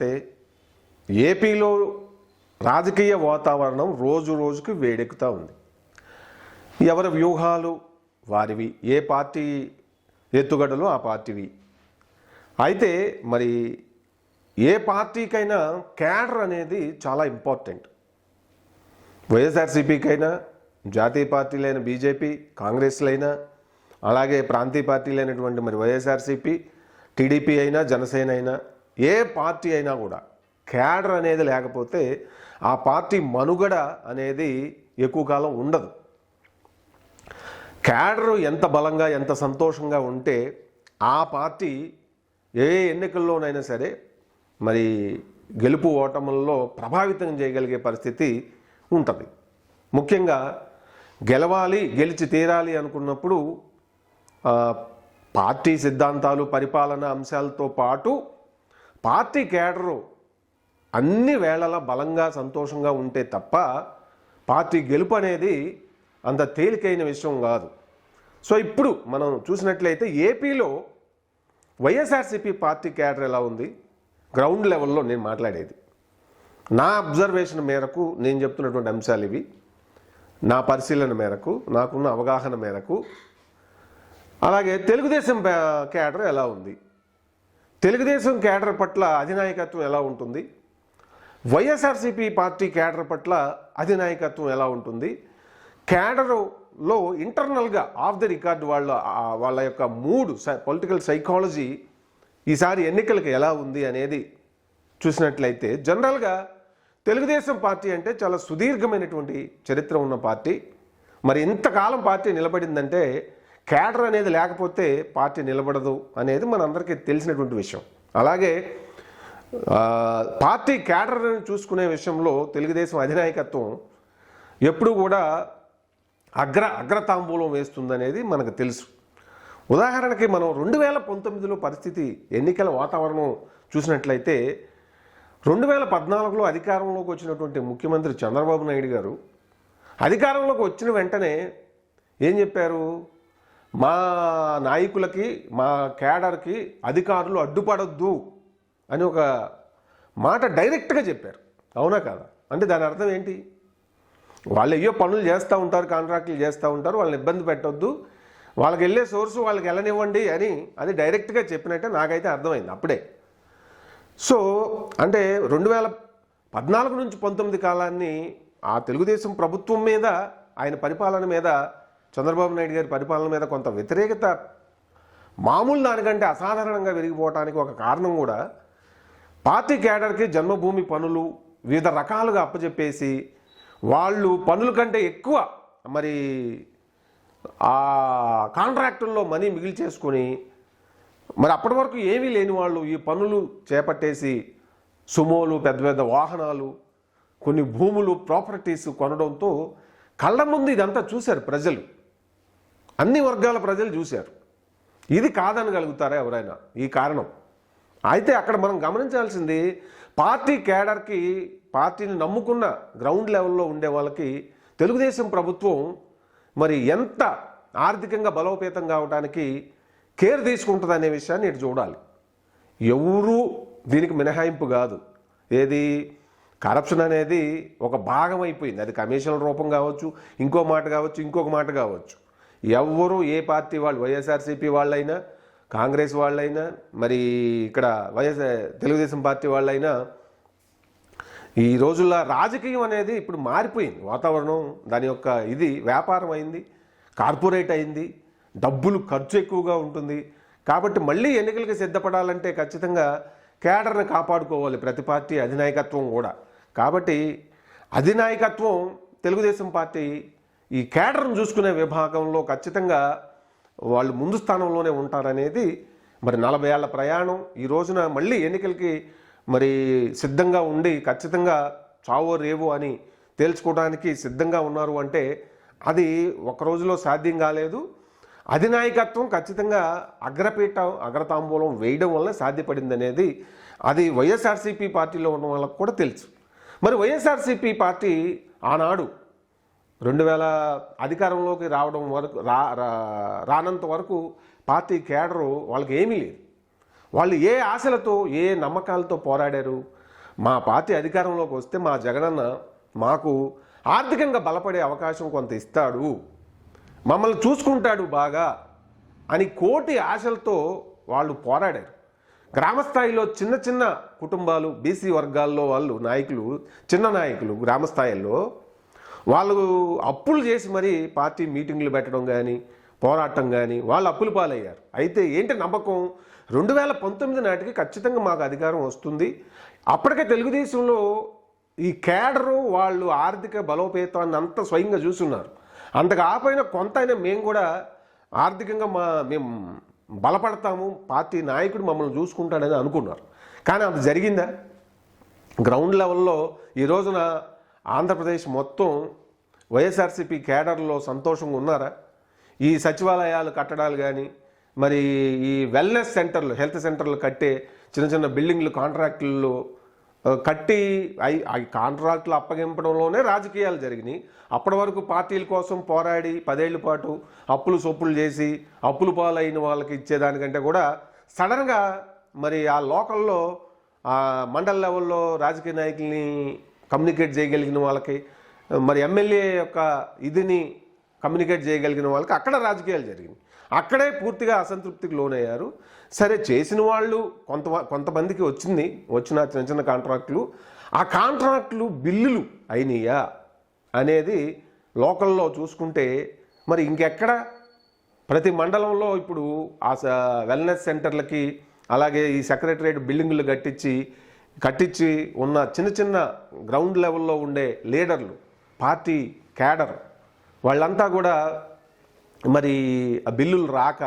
అంటే ఏపీలో రాజకీయ వాతావరణం రోజు రోజుకి వేడెక్కుతూ ఉంది. ఎవరి వ్యూహాలు వారివి ఏ పార్టీ ఎత్తుగడలు ఆ పార్టీవి? అయితే మరి ఏ పార్టీకైనా క్యాడర్ అనేది చాలా ఇంపార్టెంట్. వైఎస్ఆర్సీపీకైనా జాతీయ పార్టీలైన బీజేపీ కాంగ్రెస్లైనా అలాగే ప్రాంతీయ పార్టీలైనటువంటి మరి వైఎస్ఆర్సీపీ టీడీపీ అయినా జనసేన అయినా ఏ పార్టీ అయినా కూడా క్యాడర్ అనేది లేకపోతే ఆ పార్టీ మనుగడ అనేది ఎక్కువ కాలం ఉండదు. క్యాడర్ ఎంత బలంగా ఎంత సంతోషంగా ఉంటే ఆ పార్టీ ఏ ఎన్నికల్లోనైనా సరే మరి గెలుపు ఓటముల్లో ప్రభావితం చేయగలిగే పరిస్థితి ఉంటుంది. ముఖ్యంగా గెలవాలి గెలిచి తీరాలి అనుకున్నప్పుడు పార్టీ సిద్ధాంతాలు పరిపాలన అంశాలతో పాటు పార్టీ కేడరు అన్ని వేళలా బలంగా సంతోషంగా ఉంటే తప్ప పార్టీ గెలుపు అనేది అంత తేలికైన విషయం కాదు. సో ఇప్పుడు మనం చూసినట్లయితే ఏపీలో వైఎస్ఆర్సీపీ పార్టీ క్యాడర్ ఎలా ఉంది? గ్రౌండ్ లెవెల్లో నేను మాట్లాడేది. నా అబ్జర్వేషన్ మేరకు నేను చెప్తున్నటువంటి అంశాలు ఇవి. నా పరిశీలన మేరకు నాకున్న అవగాహన మేరకు. అలాగే తెలుగుదేశం క్యాడర్ ఎలా ఉంది? తెలుగుదేశం క్యాడర్ పట్ల అధినాయకత్వం ఎలా ఉంటుంది? వైఎస్ఆర్సీపీ పార్టీ క్యాడర్ పట్ల అధినాయకత్వం ఎలా ఉంటుంది? క్యాడర్లో ఇంటర్నల్గా ఆఫ్ ది రికార్డ్ వాళ్ళ వాళ్ళ యొక్క మూడు పొలిటికల్ సైకాలజీ ఈసారి ఎన్నికలకు ఎలా ఉంది అనేది చూసినట్లయితే జనరల్గా తెలుగుదేశం పార్టీ అంటే చాలా సుదీర్ఘమైనటువంటి చరిత్ర ఉన్న పార్టీ. మరి ఇంతకాలం పార్టీ నిలబడిందంటే క్యాడర్ అనేది లేకపోతే పార్టీ నిలబడదు అనేది మనందరికీ తెలిసినటువంటి విషయం. అలాగే పార్టీ క్యాడర్ని చూసుకునే విషయంలో తెలుగుదేశం అధినాయకత్వం ఎప్పుడు కూడా అగ్ర అగ్రతాంబూలం వేస్తుందనేది మనకు తెలుసు. ఉదాహరణకి మనం రెండు వేల పంతొమ్మిదిలో పరిస్థితి ఎన్నికల వాతావరణం చూసినట్లయితే రెండు వేల పద్నాలుగులో అధికారంలోకి వచ్చినటువంటి ముఖ్యమంత్రి చంద్రబాబు నాయుడు గారు అధికారంలోకి వచ్చిన వెంటనే ఏం చెప్పారు? మా నాయకులకి మా క్యాడర్కి అధికారులు అడ్డుపడొద్దు అని ఒక మాట డైరెక్ట్గా చెప్పారు. అవునా కాదా? అంటే దాని అర్థం ఏంటి? వాళ్ళు అయ్యో పనులు చేస్తూ ఉంటారు కాంట్రాక్టులు చేస్తూ ఉంటారు వాళ్ళని ఇబ్బంది పెట్టొద్దు. వాళ్ళకి వెళ్ళే సోర్సు వాళ్ళకి వెళ్ళనివ్వండి అని అది డైరెక్ట్గా చెప్పినట్టే నాకైతే అర్థమైంది అప్పుడే. సో అంటే రెండు వేల పద్నాలుగు నుంచి పంతొమ్మిది కాలాన్ని ఆ తెలుగుదేశం ప్రభుత్వం మీద ఆయన పరిపాలన మీద చంద్రబాబు నాయుడు గారి పరిపాలన మీద కొంత వ్యతిరేకత మామూలు దానికంటే అసాధారణంగా పెరిగిపోవటానికి ఒక కారణం కూడా పార్టీ క్యాడర్కి జన్మభూమి పనులు వివిధ రకాలుగా అప్పచెప్పేసి వాళ్ళు పనుల కంటే ఎక్కువ మరి ఆ కాంట్రాక్టుల్లో మనీ మిగిలి చేసుకొని మరి అప్పటి వరకు ఏమీ లేని వాళ్ళు ఈ పనులు చేపట్టేసి సుమోలు పెద్ద పెద్ద వాహనాలు కొన్ని భూములు ప్రాపర్టీస్ కొనడంతో కళ్ళ ముందు ఇదంతా చూశారు ప్రజలు. అన్ని వర్గాల ప్రజలు చూశారు. ఇది కాదనగలుగుతారా ఎవరైనా? ఈ కారణం. అయితే అక్కడ మనం గమనించాల్సింది పార్టీ కేడర్కి పార్టీని నమ్ముకున్న గ్రౌండ్ లెవెల్లో ఉండే వాళ్ళకి తెలుగుదేశం ప్రభుత్వం మరి ఎంత ఆర్థికంగా బలోపేతం కావడానికి కేర్ తీసుకుంటుంది అనే విషయాన్ని ఇటు చూడాలి. ఎవరూ దీనికి మినహాయింపు కాదు. ఏది? కరప్షన్ అనేది ఒక భాగం అయిపోయింది. అది కమిషన్ల రూపం కావచ్చు ఇంకో మాట కావచ్చు ఇంకొక మాట కావచ్చు. ఎవ్వరూ ఏ పార్టీ వాళ్ళు వైఎస్ఆర్సీపీ వాళ్ళైనా కాంగ్రెస్ వాళ్ళైనా మరి ఇక్కడ వైఎస్ తెలుగుదేశం పార్టీ వాళ్ళైనా ఈ రోజుల్లో రాజకీయం అనేది ఇప్పుడు మారిపోయింది. వాతావరణం దాని యొక్క ఇది వ్యాపారం అయింది కార్పొరేట్ అయింది డబ్బులు ఖర్చు ఎక్కువగా ఉంటుంది. కాబట్టి మళ్ళీ ఎన్నికలకు సిద్ధపడాలంటే ఖచ్చితంగా కేడర్ని కాపాడుకోవాలి ప్రతి పార్టీ అధినాయకత్వం కూడా. కాబట్టి అధినాయకత్వం తెలుగుదేశం పార్టీ ఈ కేటర్ను చూసుకునే విభాగంలో ఖచ్చితంగా వాళ్ళు ముందు స్థానంలోనే ఉంటారనేది మరి నలభై ఏళ్ళ ప్రయాణం. ఈ రోజున మళ్ళీ ఎన్నికలకి మరి సిద్ధంగా ఉండి ఖచ్చితంగా చావో రేవో అని తేల్చుకోవడానికి సిద్ధంగా ఉన్నారు అంటే అది ఒక రోజులో సాధ్యం కాలేదు. అధినాయకత్వం ఖచ్చితంగా అగ్రపీఠ అగ్రతాంబూలం వేయడం వల్ల సాధ్యపడింది అనేది అది వైఎస్ఆర్సీపీ పార్టీలో ఉన్న వాళ్ళకు కూడా తెలుసు. మరి వైఎస్ఆర్సీపీ పార్టీ ఆనాడు రెండు వేల అధికారంలోకి రావడం వరకు రా రానంత వరకు పార్టీ కేడరు వాళ్ళకి ఏమీ లేదు. వాళ్ళు ఏ ఆశలతో ఏ నమ్మకాలతో పోరాడారు? మా పార్టీ అధికారంలోకి వస్తే మా జగనన్న మాకు ఆర్థికంగా బలపడే అవకాశం కొంత ఇస్తాడు. మమ్మల్ని చూసుకుంటాడు బాగా అని కోటి ఆశలతో వాళ్ళు పోరాడారు. గ్రామస్థాయిలో చిన్న చిన్న కుటుంబాలు బీసీ వర్గాల్లో వాళ్ళు నాయకులు చిన్న నాయకులు గ్రామస్థాయిల్లో వాళ్ళు అప్పులు చేసి మరి పార్టీ మీటింగ్లు పెట్టడం కానీ పోరాటం కానీ వాళ్ళు అప్పులు పాలయ్యారు. అయితే ఏంటి నమ్మకం? రెండు వేల పంతొమ్మిది నాటికి ఖచ్చితంగా మాకు అధికారం వస్తుంది. అప్పటికే తెలుగుదేశంలో ఈ కేడరు వాళ్ళు ఆర్థిక బలోపేతాన్ని అంతా స్వయంగా చూస్తున్నారు. అంతకు ఆపైన కొంత అయినా మేము కూడా ఆర్థికంగా మా మేము బలపడతాము పార్టీ నాయకుడు మమ్మల్ని చూసుకుంటాడని అనుకున్నారు. కానీ అది జరిగిందా? గ్రౌండ్ లెవెల్లో ఈ రోజున ఆంధ్రప్రదేశ్ మొత్తం వైఎస్ఆర్సీపీ కేడర్లో సంతోషంగా ఉన్నారా? ఈ సచివాలయాలు కట్టడాలు కానీ మరి ఈ వెల్నెస్ సెంటర్లు హెల్త్ సెంటర్లు కట్టే చిన్న చిన్న బిల్డింగ్లు కాంట్రాక్టులు కట్టి అవి ఆ కాంట్రాక్టులు అప్పగింపడంలోనే రాజకీయాలు జరిగినాయి. అప్పటి వరకు పార్టీల కోసం పోరాడి పదేళ్ళ పాటు అప్పులు సొప్పులు చేసి అప్పులు పాలైన వాళ్ళకి ఇచ్చేదానికంటే కూడా సడన్గా మరి ఆ లోకల్లో ఆ మండల లెవెల్లో రాజకీయ నాయకుల్ని కమ్యూనికేట్ చేయగలిగిన వాళ్ళకి మరి ఎమ్మెల్యే యొక్క ఇదిని కమ్యూనికేట్ చేయగలిగిన వాళ్ళకి అక్కడ రాజకీయాలు జరిగింది అక్కడే పూర్తిగా అసంతృప్తికి లోనయ్యారు. సరే చేసిన వాళ్ళు కొంత కొంతమందికి వచ్చింది వచ్చిన చిన్న చిన్న కాంట్రాక్టులు. ఆ కాంట్రాక్టులు బిల్లులు అయినాయా అనేది లోకల్లో చూసుకుంటే మరి ఇంకెక్కడ? ప్రతి మండలంలో ఇప్పుడు ఆ స- వెల్నెస్ సెంటర్లకి అలాగే ఈ సెక్రటరేట్ బిల్డింగులు కట్టించి కట్టించి ఉన్న చిన్న చిన్న గ్రౌండ్ లెవెల్లో ఉండే లీడర్లు పార్టీ క్యాడర్ వాళ్ళంతా కూడా మరి ఆ బిల్లులు రాక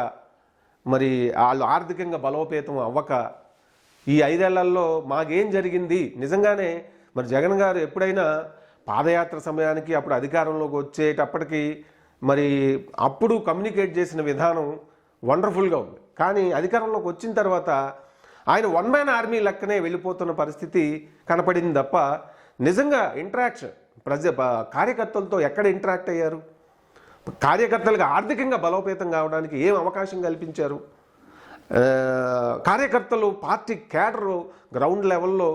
మరి వాళ్ళు ఆర్థికంగా బలోపేతం అవ్వక ఈ ఐదేళ్ళలో మాకేం జరిగింది? నిజంగానే మరి జగన్ గారు ఎప్పుడైనా పాదయాత్ర సమయానికి అప్పుడు అధికారంలోకి వచ్చేటప్పటికి మరి అప్పుడు కమ్యూనికేట్ చేసిన విధానం వండర్ఫుల్గా ఉంది. కానీ అధికారంలోకి వచ్చిన తర్వాత ఆయన వన్ మ్యాన్ ఆర్మీ లెక్కనే వెళ్ళిపోతున్న పరిస్థితి కనపడింది తప్ప నిజంగా ఇంటరాక్షన్ ప్రజ కార్యకర్తలతో ఎక్కడ ఇంటరాక్ట్ అయ్యారు? కార్యకర్తలకు ఆర్థికంగా బలోపేతం కావడానికి ఏం అవకాశం కల్పించారు? కార్యకర్తలు పార్టీ క్యాడరు గ్రౌండ్ లెవెల్లో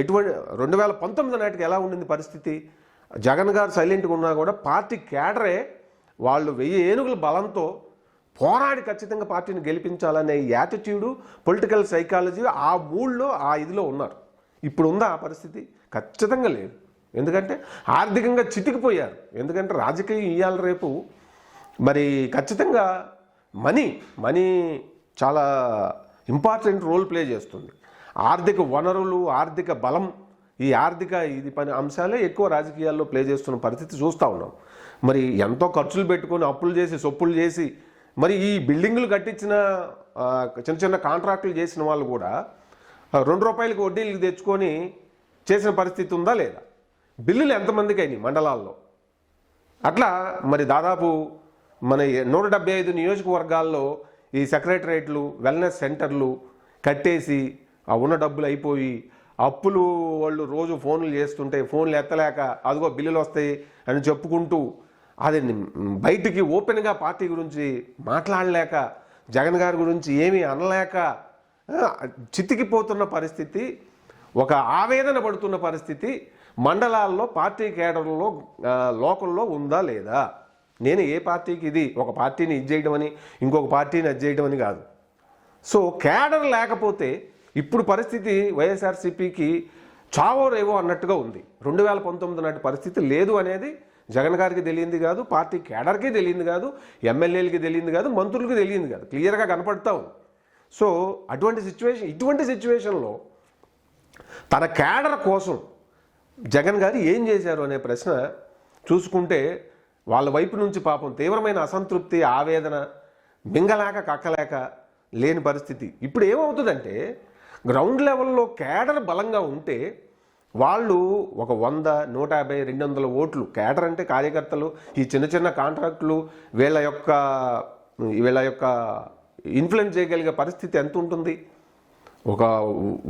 ఎటువంటి రెండు వేల పంతొమ్మిది నాటికి ఎలా ఉండింది పరిస్థితి? జగన్ గారు సైలెంట్గా ఉన్నా కూడా పార్టీ క్యాడరే వాళ్ళు వెయ్యి ఏనుగుల బలంతో పోరాడి ఖచ్చితంగా పార్టీని గెలిపించాలనే యాటిట్యూడు పొలిటికల్ సైకాలజీ ఆ మూడ్లో ఆ ఇదిలో ఉన్నారు. ఇప్పుడు ఉందా ఆ పరిస్థితి? ఖచ్చితంగా లేదు. ఎందుకంటే ఆర్థికంగా చితికిపోయారు ఎందుకంటే రాజకీయం ఇవ్వాలి రేపు. మరి ఖచ్చితంగా మనీ మనీ చాలా ఇంపార్టెంట్ రోల్ ప్లే చేస్తుంది. ఆర్థిక వనరులు ఆర్థిక బలం ఈ ఆర్థిక ఇది పని అంశాలే ఎక్కువ రాజకీయాల్లో ప్లే చేస్తున్న పరిస్థితి చూస్తూ ఉన్నాం. మరి ఎంతో ఖర్చులు పెట్టుకొని అప్పులు చేసి సొప్పులు చేసి మరి ఈ బిల్డింగులు కట్టించిన చిన్న చిన్న కాంట్రాక్టులు చేసిన వాళ్ళు కూడా రెండు రూపాయలకు వడ్డీలు తెచ్చుకొని చేసిన పరిస్థితి ఉందా లేదా? బిల్లులు ఎంతమందికి అయినాయి మండలాల్లో? అట్లా మరి దాదాపు మన నూట డెబ్బై ఐదు నియోజకవర్గాల్లో ఈ సెక్రటరేట్లు వెల్నెస్ సెంటర్లు కట్టేసి ఆ ఉన్న డబ్బులు అయిపోయి అప్పులు వాళ్ళు రోజు ఫోన్లు చేస్తుంటే ఫోన్లు ఎత్తలేక అదిగో బిల్లులు వస్తాయి అని చెప్పుకుంటూ అది బయటికి ఓపెన్గా పార్టీ గురించి మాట్లాడలేక జగన్ గారి గురించి ఏమీ అనలేక చితికిపోతున్న పరిస్థితి ఒక ఆవేదన పడుతున్న పరిస్థితి మండలాల్లో పార్టీ కేడర్లో లోకల్లో ఉందా లేదా? నేను ఏ పార్టీకి ఇది ఒక పార్టీని ఇది చేయడం అని ఇంకొక పార్టీని అది చేయడం అని కాదు. సో కేడర్ లేకపోతే ఇప్పుడు పరిస్థితి వైఎస్ఆర్సీపీకి చావో రేవో అన్నట్టుగా ఉంది. రెండు వేల పంతొమ్మిది నాటి పరిస్థితి లేదు అనేది జగన్ గారికి తెలియంది కాదు పార్టీ కేడర్కి తెలియంది కాదు ఎమ్మెల్యేలకి తెలియంది కాదు మంత్రులకి తెలియంది కాదు. క్లియర్గా కనపడతా ఉంది. సో అటువంటి సిచ్యువేషన్ ఇటువంటి సిచ్యువేషన్లో తన కేడర్ కోసం జగన్ గారు ఏం చేశారు అనే ప్రశ్న చూసుకుంటే వాళ్ళ వైపు నుంచి పాపం తీవ్రమైన అసంతృప్తి ఆవేదన మింగలేక కక్కలేక లేని పరిస్థితి. ఇప్పుడు ఏమవుతుందంటే గ్రౌండ్ లెవెల్లో కేడర్ బలంగా ఉంటే వాళ్ళు ఒక వంద నూట యాభై రెండు వందల ఓట్లు కేడర్ అంటే కార్యకర్తలు ఈ చిన్న చిన్న కాంట్రాక్టులు వీళ్ళ యొక్క వీళ్ళ యొక్క ఇన్ఫ్లుయెన్స్ చేయగలిగే పరిస్థితి ఎంత ఉంటుంది? ఒక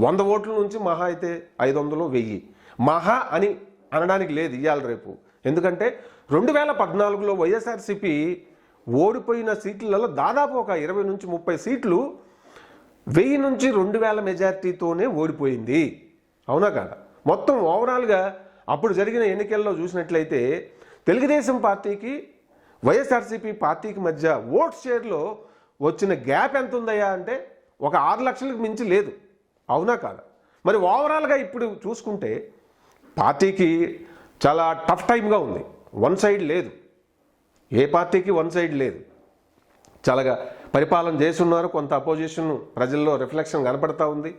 వంద ఓట్ల నుంచి మహా అయితే ఐదు వందలు వెయ్యి. మహా అని అనడానికి లేదు ఇవాళ రేపు. ఎందుకంటే రెండు వేల పద్నాలుగులో వైఎస్ఆర్సిపి ఓడిపోయిన సీట్లలో దాదాపు ఒక ఇరవై నుంచి ముప్పై సీట్లు వెయ్యి నుంచి రెండు వేల మెజార్టీతోనే ఓడిపోయింది. అవునా కాదా? మొత్తం ఓవరాల్గా అప్పుడు జరిగిన ఎన్నికల్లో చూసినట్లయితే తెలుగుదేశం పార్టీకి వైఎస్ఆర్సీపీ పార్టీకి మధ్య ఓట్ షేర్లో వచ్చిన గ్యాప్ ఎంత ఉందయ్యా అంటే ఒక ఆరు లక్షలకు మించి లేదు. అవునా కాదా? మరి ఓవరాల్గా ఇప్పుడు చూసుకుంటే పార్టీకి చాలా టఫ్ టైంగా ఉంది. వన్ సైడ్ లేదు. ఏ పార్టీకి వన్ సైడ్ లేదు. చాలాగా పరిపాలన చేస్తున్నారు కొంత అపోజిషన్ ప్రజల్లో రిఫ్లెక్షన్ కనపడతా ఉంది.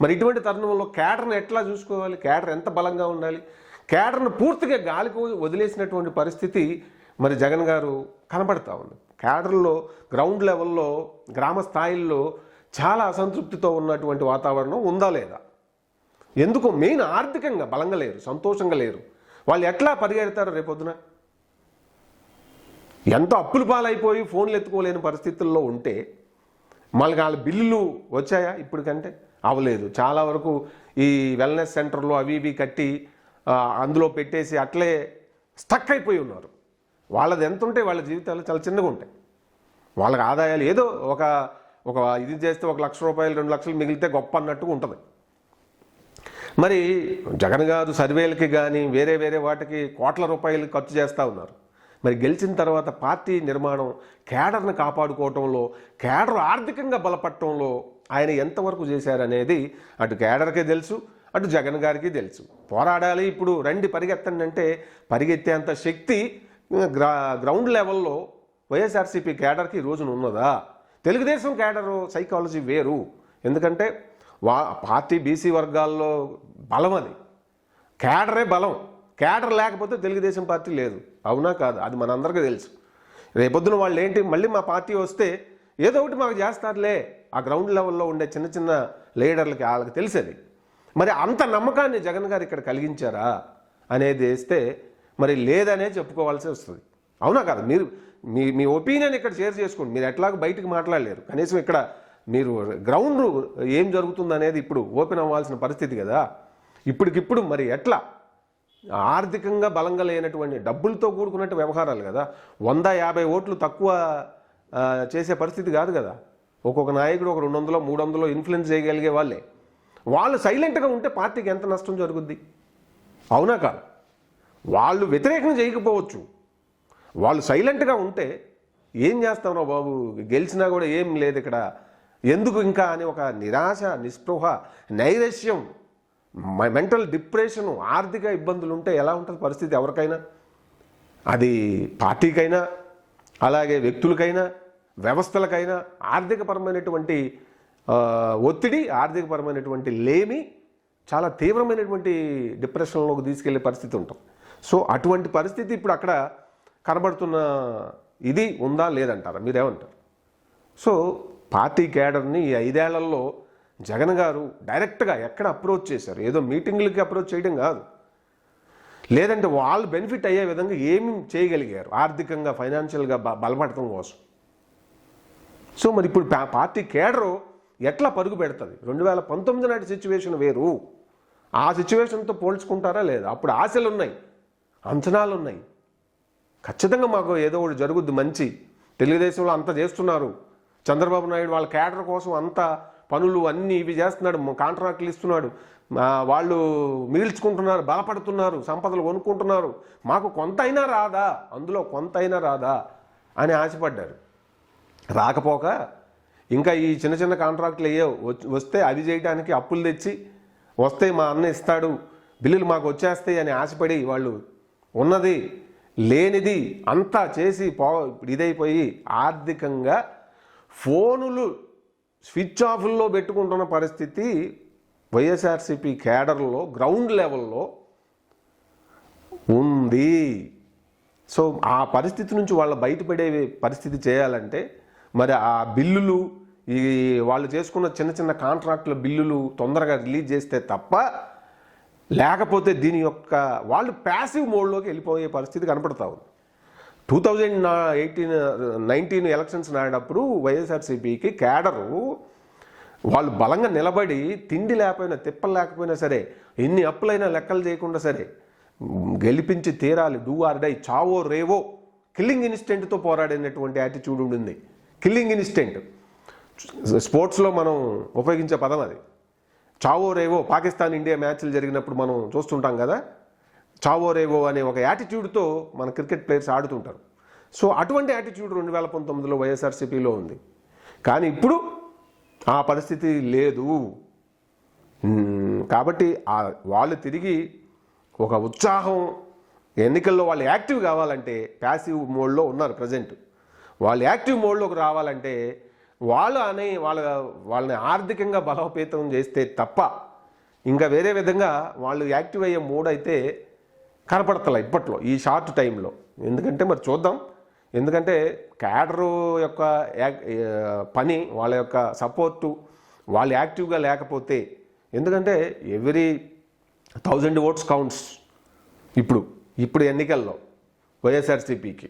మరి ఇటువంటి తరుణంలో క్యాడర్ని ఎట్లా చూసుకోవాలి? క్యాడర్ ఎంత బలంగా ఉండాలి? క్యాడర్ను పూర్తిగా గాలికి వదిలేసినటువంటి పరిస్థితి మరి జగన్ గారు కనపడతా ఉంది. క్యాడర్లో గ్రౌండ్ లెవెల్లో గ్రామ స్థాయిల్లో చాలా అసంతృప్తితో ఉన్నటువంటి వాతావరణం ఉందా లేదా? ఎందుకు? మెయిన్ ఆర్థికంగా బలంగా లేరు సంతోషంగా లేరు. వాళ్ళు ఎట్లా పరిగెడతారు రేపొద్దున? ఎంతో అప్పులు పాలైపోయి ఫోన్లు ఎత్తుకోలేని పరిస్థితుల్లో ఉంటే మళ్ళీ వాళ్ళ బిల్లులు వచ్చాయా ఇప్పటికంటే? అవ్వలేదు. చాలా వరకు ఈ వెల్నెస్ సెంటర్లో అవి ఇవి కట్టి అందులో పెట్టేసి అట్లే స్టక్ అయిపోయి ఉన్నారు. వాళ్ళది ఎంత ఉంటే వాళ్ళ జీవితాలు చాలా చిన్నగా ఉంటాయి. వాళ్ళకి ఆదాయాలు ఏదో ఒక ఒక ఇది చేస్తే ఒక లక్ష రూపాయలు రెండు లక్షలు మిగిలితే గొప్ప అన్నట్టుగా ఉంటుంది. మరి జగన్ గారు సర్వేలకి కానీ వేరే వేరే వాటికి కోట్ల రూపాయలు ఖర్చు చేస్తూ ఉన్నారు. మరి గెలిచిన తర్వాత పార్టీ నిర్మాణం కేడర్ను కాపాడుకోవటంలో కేడర్ ఆర్థికంగా బలపడటంలో ఆయన ఎంతవరకు చేశారనేది అటు కేడర్కే తెలుసు అటు జగన్ గారికి తెలుసు. పోరాడాలి ఇప్పుడు రండి పరిగెత్తండి అంటే పరిగెత్తేంత శక్తి గ్రా గ్రౌండ్ లెవెల్లో వైఎస్ఆర్సీపీ కేడర్కి ఈ రోజున ఉన్నదా? తెలుగుదేశం కేడరు సైకాలజీ వేరు. ఎందుకంటే వా పార్టీ బీసీ వర్గాల్లో బలం అది. క్యాడరే బలం. క్యాడర్ లేకపోతే తెలుగుదేశం పార్టీ లేదు. అవునా కాదు? అది మనందరికీ తెలుసు. రేపొద్దున వాళ్ళు ఏంటి మళ్ళీ మా పార్టీ వస్తే ఏదో ఒకటి మాకు చేస్తారులే. ఆ గ్రౌండ్ లెవెల్లో ఉండే చిన్న చిన్న లీడర్లకి వాళ్ళకి తెలిసేది. మరి అంత నమ్మకాన్ని జగన్ గారు ఇక్కడ కలిగించారా అనేది వేస్తే మరి లేదనే చెప్పుకోవాల్సి వస్తుంది. అవునా కదా? మీరు మీ మీ ఒపీనియన్ ఇక్కడ షేర్ చేసుకోండి. మీరు ఎట్లాగో బయటకు మాట్లాడలేరు. కనీసం ఇక్కడ మీరు గ్రౌండ్ ఏం జరుగుతుంది అనేది ఇప్పుడు ఓపెన్ అవ్వాల్సిన పరిస్థితి కదా. ఇప్పటికిప్పుడు మరి ఎట్లా? ఆర్థికంగా బలంగా లేనటువంటి డబ్బులతో కూడుకున్నట్టు వ్యవహారాలు కదా. వంద యాభై ఓట్లు తక్కువ చేసే పరిస్థితి కాదు కదా. ఒక్కొక్క నాయకుడు ఒక రెండు వందలో మూడు వందలో ఇన్ఫ్లుయెన్స్ చేయగలిగే వాళ్ళే. వాళ్ళు సైలెంట్గా ఉంటే పార్టీకి ఎంత నష్టం జరుగుద్ది? అవునా కాదు. వాళ్ళు వ్యతిరేకం చేయకపోవచ్చు. వాళ్ళు సైలెంట్గా ఉంటే ఏం చేస్తావురా బాబు? గెలిచినా కూడా ఏం లేదు ఇక్కడ. ఎందుకు ఇంకా అని ఒక నిరాశ నిస్పృహ నైరస్యం మెంటల్ డిప్రెషన్ ఆర్థిక ఇబ్బందులు ఉంటే ఎలా ఉంటుంది పరిస్థితి ఎవరికైనా? అది పార్టీకైనా అలాగే వ్యక్తులకైనా వ్యవస్థలకైనా ఆర్థికపరమైనటువంటి ఒత్తిడి ఆర్థికపరమైనటువంటి లేమి చాలా తీవ్రమైనటువంటి డిప్రెషన్లోకి తీసుకెళ్ళే పరిస్థితి ఉంటుంది. సో అటువంటి పరిస్థితి ఇప్పుడు అక్కడ కనబడుతున్న ఇది ఉందా లేదంటారా? మీరేమంటారు? సో పార్టీ క్యాడర్ని ఈ ఐదేళ్ళలో జగన్ గారు డైరెక్ట్గా ఎక్కడ అప్రోచ్ చేశారు? ఏదో మీటింగ్లకి అప్రోచ్ చేయడం కాదు. లేదంటే వాళ్ళు బెనిఫిట్ అయ్యే విధంగా ఏమి చేయగలిగారు? ఆర్థికంగా ఫైనాన్షియల్గా బలపడటం కోసం. సో మరి ఇప్పుడు పార్టీ కేడరు ఎట్లా పరుగు పెడుతుంది? రెండు వేల పంతొమ్మిది నాటి సిచ్యువేషన్ వేరు. ఆ సిచ్యువేషన్తో పోల్చుకుంటారా లేదా? అప్పుడు ఆశలు ఉన్నాయి అంచనాలు ఉన్నాయి ఖచ్చితంగా మాకు ఏదో ఒకటి జరుగుద్ది మంచి. తెలుగుదేశంలో అంత చేస్తున్నారు. చంద్రబాబు నాయుడు వాళ్ళ క్యాడర్ కోసం అంత పనులు అన్నీ ఇవి చేస్తున్నాడు కాంట్రాక్ట్లు ఇస్తున్నాడు. వాళ్ళు మిగిల్చుకుంటున్నారు బలపడుతున్నారు సంపదలు కొనుక్కుంటున్నారు. మాకు కొంత అయినా రాదా? అందులో కొంత అయినా రాదా? అని ఆశపడ్డారు. రాకపోక ఇంకా ఈ చిన్న చిన్న కాంట్రాక్ట్లు అయ్యో వస్తే అవి చేయడానికి అప్పులు తెచ్చి వస్తే మా అన్న ఇస్తాడు బిల్లులు మాకు వచ్చేస్తాయి అని ఆశపడి వాళ్ళు ఉన్నది లేనిది అంతా చేసి పో ఇదైపోయి ఆర్థికంగా ఫోనులు స్విచ్ ఆఫ్ల్లో పెట్టుకుంటున్న పరిస్థితి వైఎస్ఆర్సీపీ కేడర్లో గ్రౌండ్ లెవెల్లో ఉంది. సో ఆ పరిస్థితి నుంచి వాళ్ళు బయటపడే పరిస్థితి చేయాలంటే మరి ఆ బిల్లులు ఈ వాళ్ళు చేసుకున్న చిన్న చిన్న కాంట్రాక్టుల బిల్లులు తొందరగా రిలీజ్ చేస్తే తప్ప లేకపోతే దీని యొక్క వాళ్ళు ప్యాసివ్ మోడ్లోకి వెళ్ళిపోయే పరిస్థితి కనపడతా ఉంది. Two thousand eighteen nineteen elections నాడప్పుడు వైఎస్ఆర్సీపీకి క్యాడరు వాళ్ళు బలంగా నిలబడి తిండి లేకపోయినా తిప్పలు లేకపోయినా సరే ఎన్ని అప్పులైనా లెక్కలు చేయకుండా సరే గెలిపించి తీరాలి డూ ఆర్ డై చావో రేవో కిల్లింగ్ ఇన్స్టెంట్తో పోరాడినటువంటి యాటిట్యూడ్ ఉండింది కిల్లింగ్ ఇన్స్టెంట్ స్పోర్ట్స్లో మనం ఉపయోగించే పదం అది. చావో రేవో పాకిస్తాన్ ఇండియా మ్యాచ్లు జరిగినప్పుడు మనం చూస్తుంటాం కదా చావో రేవో అనే ఒక యాటిట్యూడ్తో మన క్రికెట్ ప్లేయర్స్ ఆడుతుంటారు. సో అటువంటి యాటిట్యూడ్ రెండు వేల పంతొమ్మిదిలో వైఎస్ఆర్సీపీలో ఉంది. కానీ ఇప్పుడు ఆ పరిస్థితి లేదు. కాబట్టి ఆ వాళ్ళు తిరిగి ఒక ఉత్సాహం ఎన్నికల్లో వాళ్ళు యాక్టివ్ కావాలంటే ప్యాసివ్ మోడ్లో ఉన్నారు ప్రజెంట్. వాళ్ళు యాక్టివ్ మోడ్లోకి రావాలంటే వాళ్ళు అనే వాళ్ళ వాళ్ళని ఆర్థికంగా బలోపేతం చేస్తే తప్ప ఇంకా వేరే విధంగా వాళ్ళు యాక్టివ్ అయ్యే మోడ్ అయితే కనపడతలే ఇప్పట్లో ఈ షార్ట్ టైంలో. ఎందుకంటే మరి చూద్దాం. ఎందుకంటే క్యాడరు యొక్క పని వాళ్ళ యొక్క సపోర్టు వాళ్ళు యాక్టివ్గా లేకపోతే ఎందుకంటే ఎవ్రీ థౌజండ్ ఓట్స్ కౌంట్స్ ఇప్పుడు ఇప్పుడు ఎన్నికల్లో వైఎస్ఆర్సీపీకి.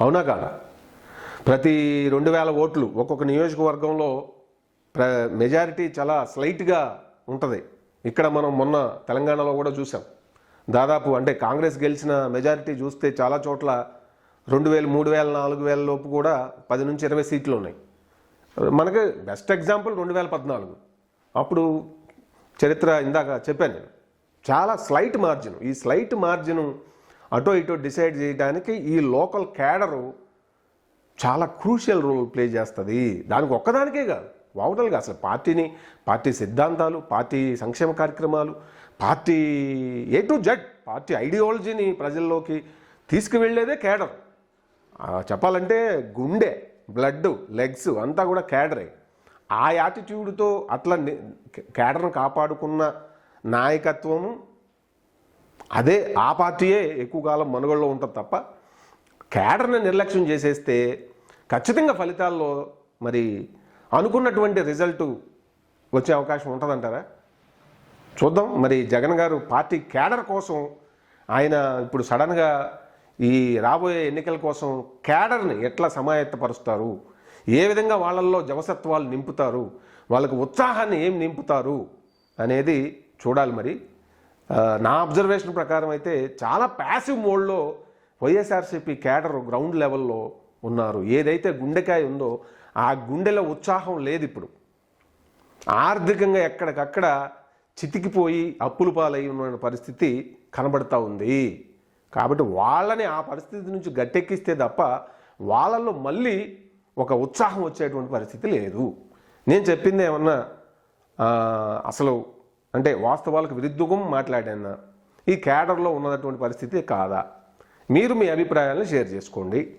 అవునా కాదా? ప్రతి రెండు వేల ఓట్లు ఒక్కొక్క నియోజకవర్గంలో ప్ర మెజారిటీ చాలా స్లైట్గా ఉంటుంది. ఇక్కడ మనం మొన్న తెలంగాణలో కూడా చూసాం. దాదాపు అంటే కాంగ్రెస్ గెలిచిన మెజారిటీ చూస్తే చాలా చోట్ల రెండు వేలు మూడు వేల నాలుగు వేల లోపు కూడా పది నుంచి ఇరవై సీట్లు ఉన్నాయి. మనకి బెస్ట్ ఎగ్జాంపుల్ రెండు వేల పద్నాలుగు. అప్పుడు చరిత్ర ఇందాక చెప్పాను నేను. చాలా స్లైట్ మార్జిన్. ఈ స్లైట్ మార్జిన్ అటో ఇటో డిసైడ్ చేయడానికి ఈ లోకల్ క్యాడరు చాలా క్రూషియల్ రోల్ ప్లే చేస్తుంది. దానికి ఒక్కదానికే కాదు ఓవరాల్గా అసలు పార్టీని పార్టీ సిద్ధాంతాలు పార్టీ సంక్షేమ కార్యక్రమాలు party A to Z party ఐడియాలజీని ప్రజల్లోకి తీసుకువెళ్ళేదే కేడర్ చెప్పాలంటే గుండె బ్లడ్ లెగ్స్ అంతా కూడా కేడరే ఆ యాటిట్యూడ్తో అట్లా కేడర్ను కాపాడుకున్న నాయకత్వము అదే ఆ పార్టీయే ఎక్కువ కాలం మనుగడలో ఉంటుంది తప్ప కేడర్ని నిర్లక్ష్యం చేసేస్తే ఖచ్చితంగా ఫలితాల్లో మరి అనుకున్నటువంటి రిజల్ట్ వచ్చే అవకాశం ఉంటుందంటారా? చూద్దాం. మరి జగన్ గారు పార్టీ కేడర్ కోసం ఆయన ఇప్పుడు సడన్గా ఈ రాబోయే ఎన్నికల కోసం కేడర్ని ఎట్లా సమాయత్తపరుస్తారు? ఏ విధంగా వాళ్ళల్లో జవసత్వాలు నింపుతారు? వాళ్ళకు ఉత్సాహాన్ని ఏం నింపుతారు? అనేది చూడాలి మరి. నా అబ్జర్వేషన్ ప్రకారం అయితే చాలా ప్యాసివ్ మోడ్లో వైఎస్ఆర్సీపీ కేడర్ గ్రౌండ్ లెవెల్లో ఉన్నారు. ఏదైతే గుండెకాయ ఉందో ఆ గుండెలో ఉత్సాహం లేదు ఇప్పుడు. ఆర్థికంగా ఎక్కడికక్కడ చితికిపోయి అప్పుల పాలై ఉన్న పరిస్థితి కనబడతా ఉంది. కాబట్టి వాళ్ళని ఆ పరిస్థితి నుంచి గట్టెక్కిస్తే తప్ప వాళ్ళల్లో మళ్ళీ ఒక ఉత్సాహం వచ్చేటువంటి పరిస్థితి లేదు. నేను చెప్పింది ఏమన్నా అసలు అంటే వాస్తవాలకు విరుద్ధం మాట్లాడాను? ఈ క్యాడర్లో ఉన్నటువంటి పరిస్థితి కాదా? మీరు మీ అభిప్రాయాలను షేర్ చేసుకోండి.